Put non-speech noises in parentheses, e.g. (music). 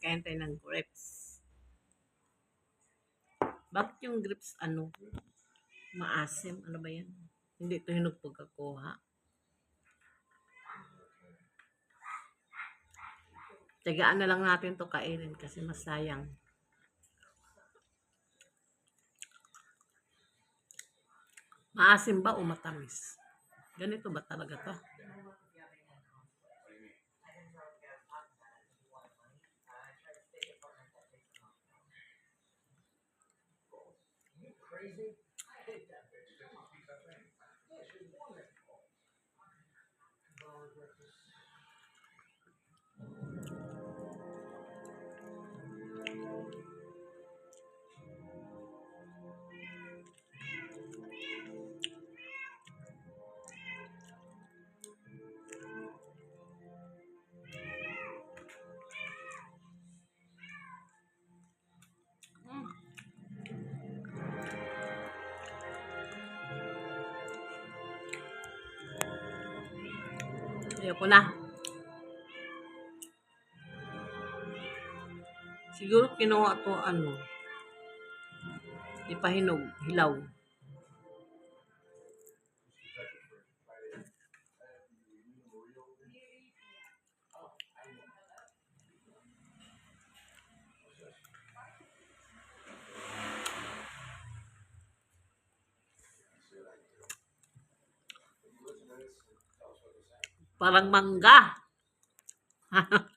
kain tayo ng grapes. Bakit yung grapes ano? Maasim? Ano ba yan? Hindi ito hinog pagkakuha. Tagaan na lang natin to kainin kasi masayang. Maasim ba o matamis? Ganito ba talaga to? crazy? I hate that. Ayoko na. Siguro kinuha to ano. Ipahinog, hilaw. Parang mangga. (laughs)